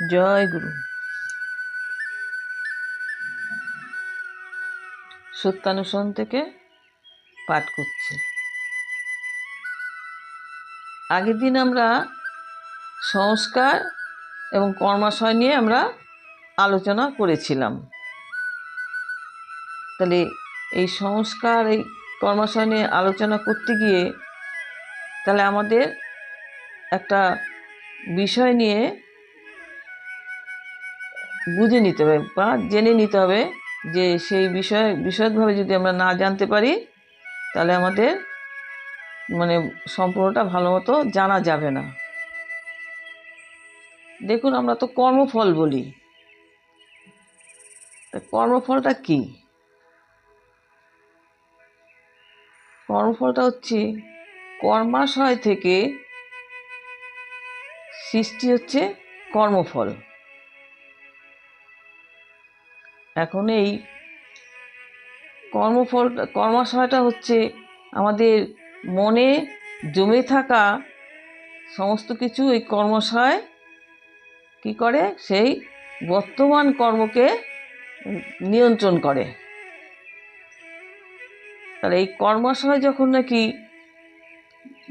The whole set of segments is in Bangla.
জয় গুরু। সত্যানুসরণ থেকে পাঠ করছি। আগের দিন আমরা সংস্কার এবং কর্মাশয় নিয়ে আমরা আলোচনা করেছিলাম। তাহলে এই সংস্কার, এই কর্মাশয় নিয়ে আলোচনা করতে গিয়ে তাহলে আমাদের একটা বিষয় নিয়ে বুঝে নিতে হবে বা জেনে নিতে হবে যে সেই বিষয় বিশদভাবে যদি আমরা না জানতে পারি, তাহলে আমাদের মানে সম্পূর্ণটা ভালো মতো জানা যাবে না। দেখুন, আমরা তো কর্মফল বলি। কর্মফলটা কি? কর্মফলটা হচ্ছে, কর্মাশয় থেকে সৃষ্টি হচ্ছে কর্মফল। এখন এই কর্মফল, কর্মাশয়টা হচ্ছে আমাদের মনে জমে থাকা সমস্ত কিছু এই কর্মশয় কি করে? সেই বর্তমান কর্মকে নিয়ন্ত্রণ করে। তাহলে এই কর্মাশয় যখন নাকি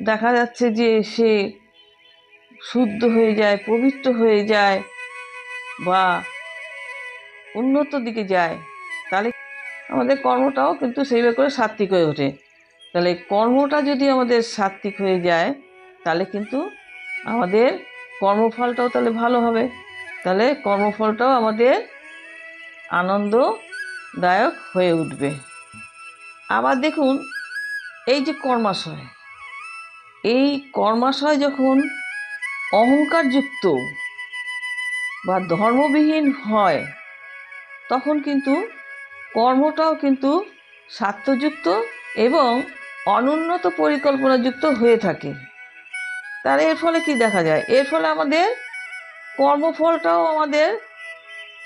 দেখা যাচ্ছে যে সে শুদ্ধ হয়ে যায়, পবিত্র হয়ে যায় বা উন্নত দিকে যায়, তাহলে আমাদের কর্মটাও কিন্তু সেইভাবে করে সাত্বিক হয়ে ওঠে। তাহলে কর্মটা যদি আমাদের সাত্বিক হয়ে যায়, তাহলে কিন্তু আমাদের কর্মফলটাও তাহলে ভালো হবে। তাহলে কর্মফলটাও আমাদের আনন্দদায়ক হয়ে উঠবে। আবার দেখুন, এই যে কর্মাশয়, এই কর্মাশয় যখন অহংকারযুক্ত বা ধর্মবিহীন হয় তখন কিন্তু কর্মটাও কিন্তু স্বার্থযুক্ত এবং অনুন্নত পরিকল্পনাযুক্ত হয়ে থাকে। তার এর ফলে কি দেখা যায়? এর ফলে আমাদের কর্মফলটাও আমাদের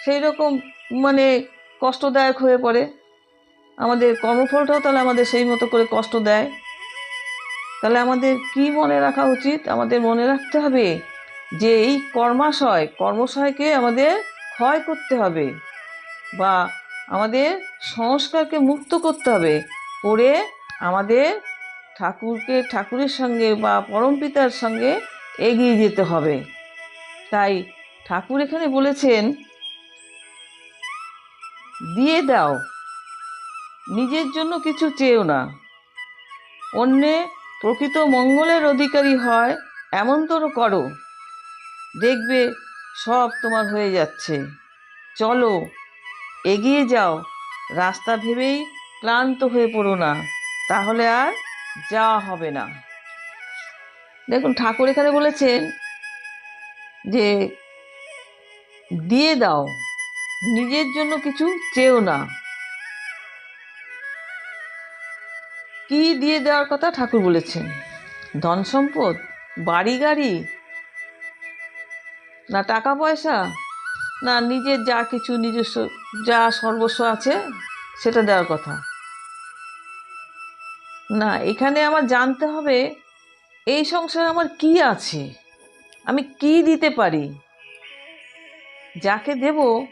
সেই রকম মানে কষ্টদায়ক হয়ে পড়ে। আমাদের কর্মফলটাও তাহলে আমাদের সেই মতো করে কষ্ট দেয়। তাহলে আমাদের কি মনে রাখা উচিত? আমাদের মনে রাখতে হবে যে এই কর্মাশয়, কর্মশয়কে আমাদের ক্ষয় করতে হবে। বা আমাদের সংস্কারকে মুক্ত করতে হবে। করে আমাদের ঠাকুরকে, ঠাকুরের সঙ্গে বা পরমপিতার সঙ্গে এগিয়ে যেতে হবে। তাই ঠাকুর এখানে বলেছেন, দিয়ে দাও, নিজের জন্য কিছু চেয়েও না। অন্যে প্রকৃত মঙ্গলের অধিকারী হয় এমন এমনতর করো। দেখবে সব তোমার হয়ে যাচ্ছে। চলো এগিয়ে যাও। রাস্তা ভেবেই ক্লান্ত হয়ে পড়ো না, তাহলে আর যাওয়া হবে না। দেখুন, ঠাকুর এখানে বলেছেন যে, দিয়ে দাও, নিজের জন্য কিছু চেও না। কি দিয়ে দেওয়ার কথা ঠাকুর বলেছেন? ধন সম্পদ, বাড়ি গাড়ি, না টাকা পয়সা? না, নিজের যা কিছু, নিজস্ব যা সর্বস্ব আছে, সেটা দেওয়ার কথা। না, এখানে আমার জানতে হবে, এই সংসারে আমার কি আছে? আমি কি দিতে পারি? যাকে দেব,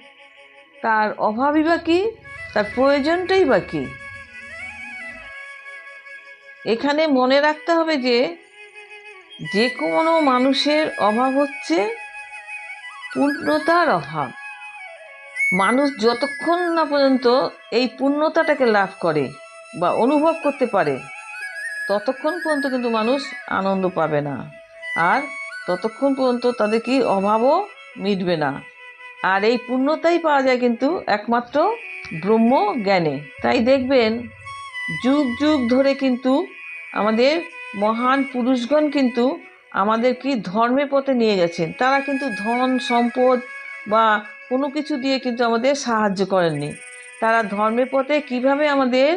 তার অভাবই বা কি? তার প্রয়োজনটাই বা কি? এখানে মনে রাখতে হবে যে যে কোনো মানুষের অভাব হচ্ছে পূর্ণতার অভাব। মানুষ যতক্ষণ না পর্যন্ত এই পূর্ণতাটাকে লাভ করে বা অনুভব করতে পারে, ততক্ষণ পর্যন্ত কিন্তু মানুষ আনন্দ পাবে না। আর ততক্ষণ পর্যন্ত তাদের কি অভাবও মিটবে না। আর এই পূর্ণতাই পাওয়া যায় কিন্তু একমাত্র ব্রহ্ম জ্ঞানে। তাই দেখবেন, যুগ যুগ ধরে কিন্তু আমাদের মহান পুরুষগণ কিন্তু আমাদের কি ধর্মের পথে নিয়ে গেছেন? তারা কিন্তু ধন, সম্পদ বা কোনো কিছু দিয়ে কিন্তু আমাদের সাহায্য করেননি। তারা ধর্মের পথে কীভাবে আমাদের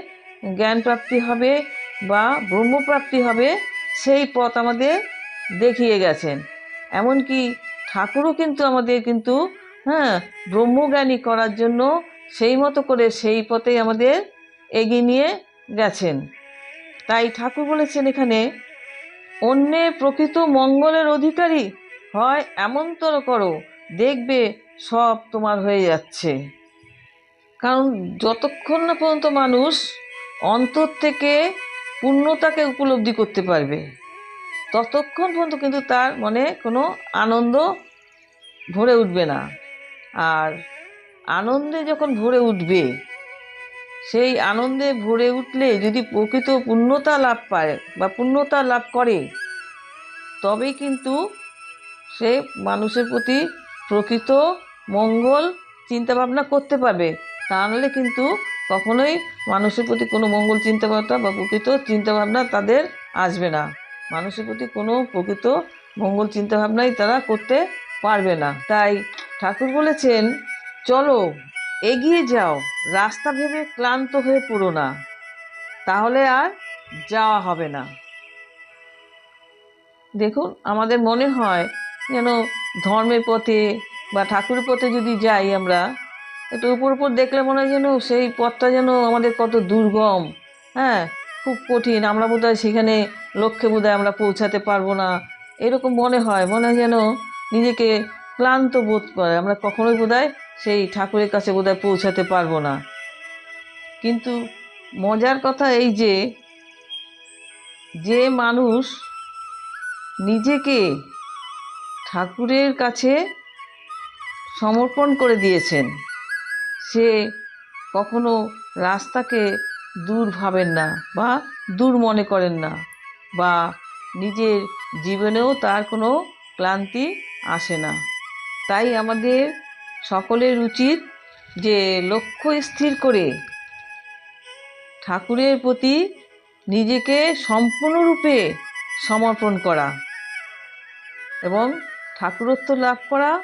জ্ঞান প্রাপ্তি হবে বা ব্রহ্মপ্রাপ্তি হবে, সেই পথ আমাদের দেখিয়ে গেছেন। এমনকি ঠাকুরও কিন্তু আমাদের কিন্তু হ্যাঁ ব্রহ্মজ্ঞানী করার জন্য সেই মতো করে সেই পথেই আমাদের এগিয়ে নিয়ে গেছেন। তাই ঠাকুর বলেছেন এখানে অন্যের প্রকৃত মঙ্গলের অধিকারী। হয় এমনতর করো, দেখবে সব তোমার হয়ে যাচ্ছে। কারণ যতক্ষণ না পর্যন্ত মানুষ অন্তর থেকে পূর্ণতাকে উপলব্ধি করতে পারবে, ততক্ষণ পর্যন্ত কিন্তু তার মনে কোনো আনন্দ ভরে উঠবে না। আর আনন্দে যখন ভরে উঠবে সেই আনন্দে ভরে উঠলে যদি প্রকৃত পূর্ণতা লাভ পায় বা পূর্ণতা লাভ করে, তবেই কিন্তু সে মানুষের প্রতি প্রকৃত মঙ্গল চিন্তাভাবনা করতে পারবে। তা নাহলে কিন্তু কখনোই মানুষের প্রতি কোনো মঙ্গল চিন্তাভাবনা বা প্রকৃত চিন্তাভাবনা তাদের আসবে না। মানুষের প্রতি কোনো প্রকৃত মঙ্গল চিন্তাভাবনাই তারা করতে পারবে না। তাই ঠাকুর বলেছেন, চলো এগিয়ে যাও, রাস্তা ভেবে ক্লান্ত হয়ে পড়ো না। তাহলে আর যাওয়া হবে না। দেখুন, আমাদের মনে হয় যেন ধর্মের পথে বা ঠাকুরের পথে যদি যাই আমরা, একটু উপর উপর দেখলে মনে হয় যেন সেই পথটা যেন আমাদের কত দুর্গম। হ্যাঁ খুব কঠিন। আমরা বোধহয় সেখানে লক্ষ্যে বোধহয় আমরা পৌঁছাতে পারব না। এরকম মনে হয় মনে হয় যেন নিজেকে ক্লান্ত বোধ করে। আমরা কখনোই বোধহয় সেই ঠাকুরের কাছে বোধহয় পৌঁছাতে পারব না। কিন্তু মজার কথা এই যে যে মানুষ নিজেকে ঠাকুরের কাছে সমর্পণ করে দিয়েছেন, সে কখনো রাস্তাকে দূর ভাবেন না বা দূর মনে করেন না বা নিজের জীবনেও তার কোনো ক্লান্তি আসে না। তাই আমাদের সকলের উচিত যে লক্ষ্য স্থির করে ঠাকুরের প্রতি নিজেকে সম্পূর্ণরূপে সমর্পণ করা এবং ঠাকুরত্ব লাভ করা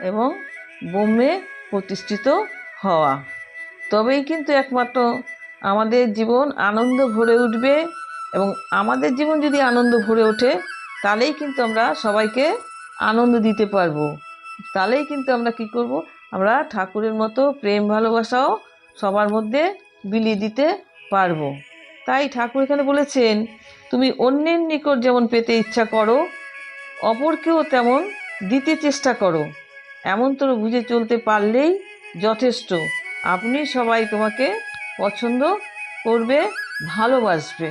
এবং ব্রহ্মে প্রতিষ্ঠিত হওয়া। তবেই কিন্তু একমাত্র আমাদের জীবন আনন্দ ভরে উঠবে এবং আমাদের জীবন যদি আনন্দ ভরে ওঠে, তাহলেই কিন্তু আমরা সবাইকে আনন্দ দিতে পারব। তাহলেই কিন্তু আমরা কি করব? আমরা ঠাকুরের মতো প্রেম ভালোবাসাও সবার মধ্যে বিলিয়ে দিতে পারব। তাই ঠাকুর এখানে বলেছেন, তুমি অন্যের নিকট যেমন পেতে ইচ্ছা করো, অপরকেও তেমন দিতে চেষ্টা করো। এমন তোর বুঝে চলতে পারলেই যথেষ্ট। আপনি সবাই তোমাকে পছন্দ করবে, ভালোবাসবে।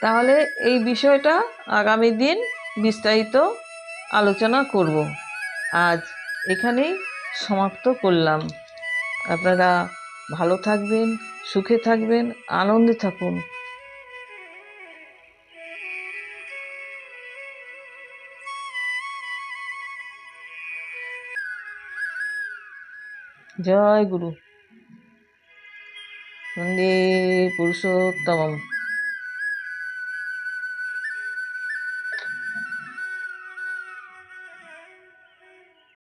তাহলে এই বিষয়টা আগামী দিন বিস্তারিত আলোচনা করব। আজ এখানেই সমাপ্ত করলাম। আপনারা ভালো থাকবেন, সুখে থাকবেন, আনন্দে থাকুন। জয় গুরু। বন্দে পুরুষোত্তমম।